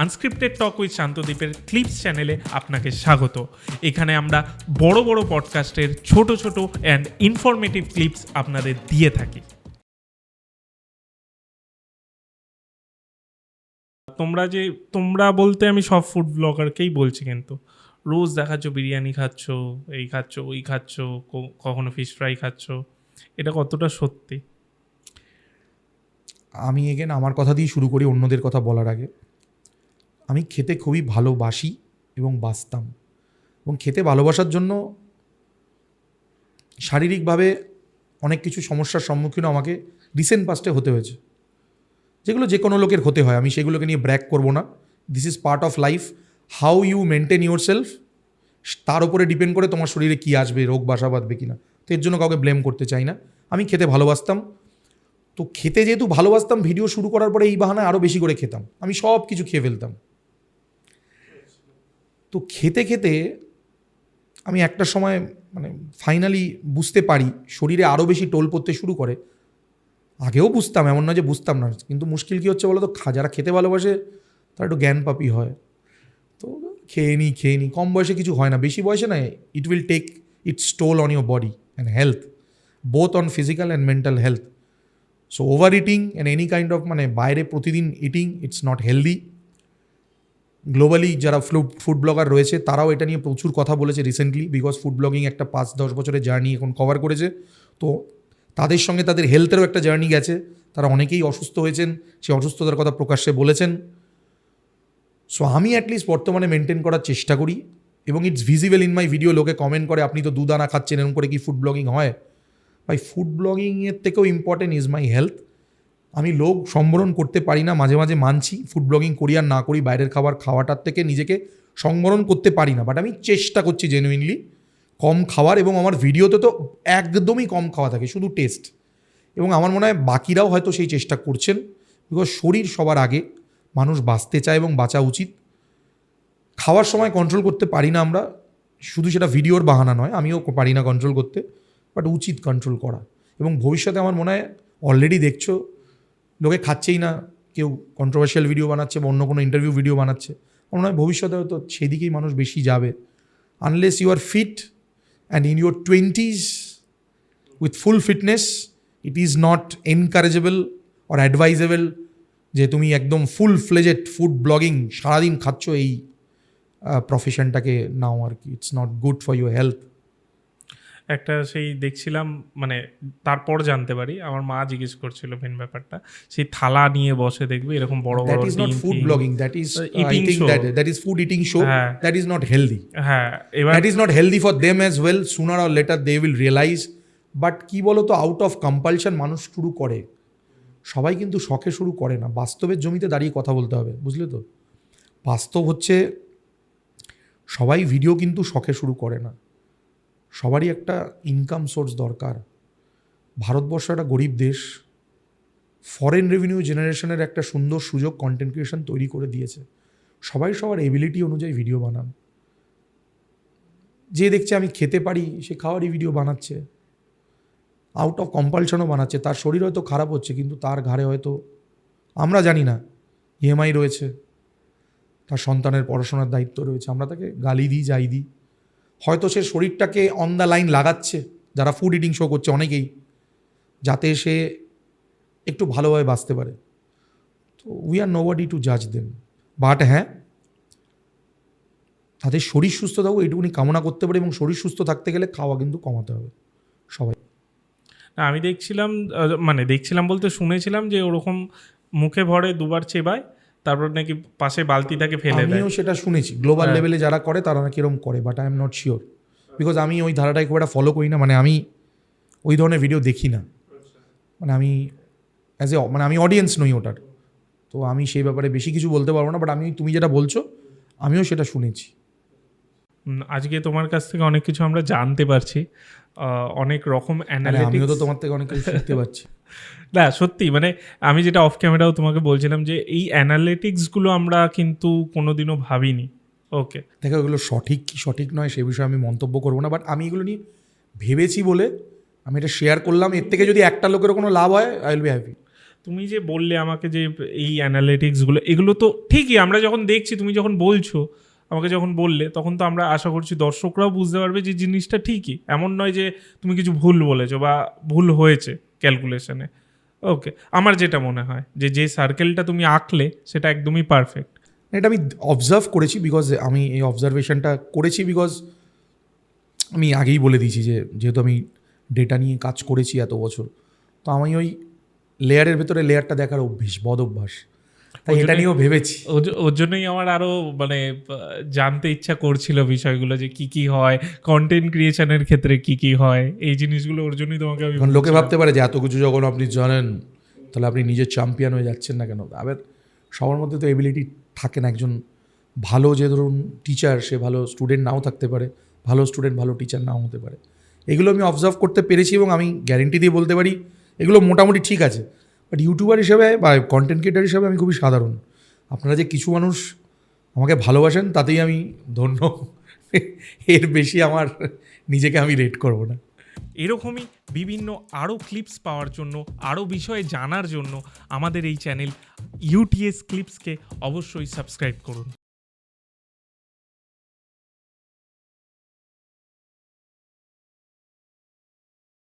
Unscripted talk with শান্তদ্বীপের clips চ্যানেলে আপনাকে স্বাগত। এখানে আমরা বড় বড় পডকাস্টের ছোট ছোট অ্যান্ড ইনফরমেটিভ ক্লিপস আপনাদের দিয়ে থাকি। তোমরা যে, তোমরা বলতে আমি সব ফুড ব্লগারকেই বলছি কিন্তু। রোজ দেখাচ্ছ বিরিয়ানি খাচ্ছ, এই খাচ্ছ, ওই খাচ্ছ কখনো ফিশ ফ্রাই খাচ্ছ। এটা কতটা সত্যি? আমি এগেন আমার কথা দিয়ে শুরু করি অন্যদের কথা বলার আগে। আমি খেতে খুবই ভালোবাসি এবং বাসতাম এবং খেতে ভালোবাসার জন্য শারীরিকভাবে অনেক কিছু সমস্যার সম্মুখীন আমাকে রিসেন্ট পাস্টে হতে হয়েছে। যেগুলো যে কোনো লোকের হতে হয়, আমি সেগুলোকে নিয়ে ব্র্যাক করব না। This is part of life how you maintain yourself তার উপরে ডিপেন্ড করে তোমার শরীরে কী আসবে, রোগ বাসা বাঁধবে কি না তো এর জন্য কাউকে ব্লেম করতে চাই না। আমি খেতে ভালোবাসতাম। তো খেতে যেহেতু ভালোবাসতাম ভিডিও শুরু করার পরে এই বাহানায় আরও বেশি করে খেতাম। আমি সব কিছু খেয়ে ফেলতাম। তো খেতে খেতে আমি একটা সময় মানে ফাইনালি বুঝতে পারি, শরীরে আরও বেশি টোল পড়তে শুরু করে। আগেও বুঝতাম, এমন না যে বুঝতাম না, কিন্তু মুশকিল কী হচ্ছে বলো তো যারা খেতে ভালোবাসে তারা একটু জ্ঞান পাপি হয়। তো খেয়ে নিই খেয়ে নিই কম বয়সে কিছু হয় না, বেশি বয়সে না it will take its toll on your body and health both on physical and mental health so over eating and any kind of মানে বাইরে প্রতিদিন eating it's not healthy globally যারা ফুড ফুড ব্লগার রয়েছে, তারাও এটা নিয়ে প্রচুর কথা বলেছে রিসেন্টলি বিকজ ফুড ব্লগিং একটা পাঁচ, দশ বছরের জার্নি এখন কভার করেছে। তো তাদের সঙ্গে তাদের হেলথেরও একটা জার্নি গেছে। তারা অনেকেই অসুস্থ হয়েছেন, সেই অসুস্থতার কথা প্রকাশ্যে বলেছেন। সো আমি অ্যাটলিস্ট বর্তমানে মেনটেন করার চেষ্টা করি এবং it's visible in my video লোকে কমেন্ট করে, আপনি তো দুদানা খাচ্ছেন, এরকম করে কি ফুড ব্লগিং হয়? ভাই ফুড ব্লগিংয়ের থেকেও ইম্পর্টেন্ট ইজ মাই হেলথ আমি লোক সম্বরণ করতে পারি না, মাঝে মাঝে মানছি ফুড ব্লগিং করি আর না করি, বাইরের খাবার খাওয়াটার থেকে নিজেকে সংবরণ করতে পারি না বাট আমি চেষ্টা করছি জেনুইনলি কম খাওয়ার এবং আমার ভিডিওতে তো একদমই কম খাওয়া থাকে, শুধু টেস্ট এবং আমার মনে হয় বাকিরাও হয়তো সেই চেষ্টা করছেন বিকজ শরীর সবার আগে, মানুষ বাঁচতে চায় এবং বাঁচা উচিত। খাওয়ার সময় কন্ট্রোল করতে পারি না আমরা, শুধু সেটা ভিডিওর বাহানা নয়, আমিও পারি না কন্ট্রোল করতে বাট উচিত কন্ট্রোল করা। এবং ভবিষ্যতে আমার মনে হয় অলরেডি দেখছ লোকে খাচ্ছেই না, কেউ কন্ট্রোভার্সিয়াল ভিডিও বানাচ্ছে বা অন্য কোনো ইন্টারভিউ ভিডিও বানাচ্ছে। মনে হয় ভবিষ্যতে হয়তো সেদিকেই মানুষ বেশি যাবে। Unless you are fit and in your twenties with full fitness it is not encourageable or advisable যে তুমি একদম ফুল ফ্লেজেড ফুড ব্লগিং সারাদিন খাচ্ছ এই প্রফেশনটাকে নাও আর কি। It's not good for your health একটা সেই দেখছিলাম মানে তারপর জানতে পারি আমার মা জিজ্ঞেস করছিল মেন ব্যাপারটা সেই থালা নিয়ে বসে দেখবে এরকম বড় বড় that is not food blogging that is show. That that is food eating show. That is not healthy হ্যাঁ এবার that is not healthy for them as well sooner or later they will realise but কী বলো তো out of compulsion মানুষ শুরু করে। সবাই কিন্তু শখে শুরু করে না। বাস্তবের জমিতে দাঁড়িয়ে কথা বলতে হবে বুঝলে তো? বাস্তব হচ্ছে সবাই ভিডিও কিন্তু শখে শুরু করে না। সবারই একটা ইনকাম সোর্স দরকার। ভারতবর্ষ একটা গরিব দেশ ফরেন রেভিনিউ জেনারেশনের একটা সুন্দর সুযোগ কন্টেন্ট ক্রিয়েশন তৈরি করে দিয়েছে। সবাই সবার এবিলিটি অনুযায়ী ভিডিও বানান। যে দেখছে আমি খেতে পারি, সে খাওয়ারই ভিডিও বানাচ্ছে। আউট অফ কম্পালশনও বানাচ্ছে। তার শরীর হয়তো খারাপ হচ্ছে, কিন্তু তার ঘাড়ে হয়তো, আমরা জানি না ইএমআই রয়েছে। তার সন্তানের পড়াশোনার দায়িত্ব রয়েছে। আমরা তাকে গালি দিই, যাই দিই। হয়তো সে শরীরটাকে অন দ্য লাইন লাগাচ্ছে। যারা ফুড ইটিং শো করছে অনেকেই যাতে সে একটু ভালোভাবে বাঁচতে পারে। তো we are nobody to জাজ দেম বাট হ্যাঁ তাদের শরীর সুস্থ থাকুক এইটুকুনি কামনা করতে পারে এবং শরীর সুস্থ থাকতে গেলে খাওয়া কিন্তু কমাতে হবে। সবাই। না, আমি দেখছিলাম মানে দেখছিলাম বলতে শুনেছিলাম যে ওরকম মুখে ভরে দুবার চেবায় তারপর নাকি পাশে বালতিটাকে ফেলে দেয়। আমিও সেটা শুনেছি। গ্লোবাল হ্যাঁ। লেভেলে যারা করে তারা নাকি এরকম করে but I am not sure because আমি ওই ধারাটাকে খুব একটা ফলো করি না মানে আমি ওই ধরনের ভিডিও দেখি না। মানে আমি অ্যাজ এ মানে আমি অডিয়েন্স নই ওটার। তো আমি সেই ব্যাপারে বেশি কিছু বলতে পারব না বাট আমি তুমি যেটা বলছো আমিও সেটা শুনেছি। আজকে তোমার কাছ থেকে অনেক কিছু আমরা জানতে পারছি। অনেক রকম মানে আমিও তো তোমার থেকে অনেক কিছু শিখতে পারছি। না সত্যি মানে আমি যেটা অফ ক্যামেরাও তোমাকে বলছিলাম যে এই অ্যানালিটিক্সগুলো আমরা কিন্তু কোনোদিনও ভাবিনি। ওকে দেখো এগুলো সঠিক কি সঠিক নয় সে বিষয়ে আমি মন্তব্য করব না বাট আমি এগুলো নিয়ে ভেবেছি বলে আমি এটা শেয়ার করলাম। এর থেকে যদি একটা লোকেরও কোনো লাভ হয় আই উইল বি হ্যাপি তুমি যে বললে আমাকে যে এই অ্যানালিটিক্সগুলো এগুলো তো ঠিকই আমরা যখন দেখছি তুমি যখন বলছো আমাকে যখন বললে তখন তো আমরা আশা করছি দর্শকরাও বুঝতে পারবে যে জিনিসটা ঠিকই। এমন নয় যে তুমি কিছু ভুল বলেছ বা ভুল হয়েছে। ক্যালকুলেশনে ওকে আমার যেটা মনে হয়, যে যে সার্কেলটা তুমি আঁকলে, সেটা একদমই পারফেক্ট এটা আমি অবজার্ভ করেছি বিকজ আমি এই অবজারভেশনটা করেছি বিকজ আমি আগেই বলে দিয়েছি যে, যেহেতু আমি ডেটা নিয়ে কাজ করেছি এত বছর, তো আমি ওই লেয়ারের ভেতরে লেয়ারটা দেখার অভ্যেস, বদ অভ্যাস। তাই এটা নিয়েও ভেবেছি। ওর- জন্যই আমার আরও মানে জানতে ইচ্ছা করছিল বিষয়গুলো যে কি কি হয় কন্টেন্ট ক্রিয়েশনের ক্ষেত্রে কি কি হয় এই জিনিসগুলো ওর জন্যই তোমাকে আমি লোকে ভাবতে পারে যে এত কিছু যখন আপনি জানেন তাহলে আপনি নিজের চ্যাম্পিয়ন হয়ে যাচ্ছেন না কেন? আবার সবার মধ্যে তো এবিলিটি থাকে না একজন ভালো যে ধরুন টিচার সে ভালো স্টুডেন্ট নাও থাকতে পারে ভালো স্টুডেন্ট ভালো টিচার নাও হতে পারে। এগুলো আমি অবজার্ভ করতে পেরেছি এবং আমি গ্যারেন্টি দিয়ে বলতে পারি এগুলো মোটামুটি ঠিক আছে। বাট ইউটিউবার হিসেবে বা কন্টেন্ট ক্রিয়েটার হিসেবে আমি খুবই সাধারণ। আপনারা যে কিছু মানুষ আমাকে ভালোবাসেন, তাতেই আমি ধন্য। এর বেশি আমার নিজেকে আমি রেট করব না। এরকমই বিভিন্ন আরও ক্লিপস পাওয়ার জন্য আরও বিষয়ে জানার জন্য আমাদের এই চ্যানেল ইউটিএস ক্লিপসকে অবশ্যই সাবস্ক্রাইব করুন।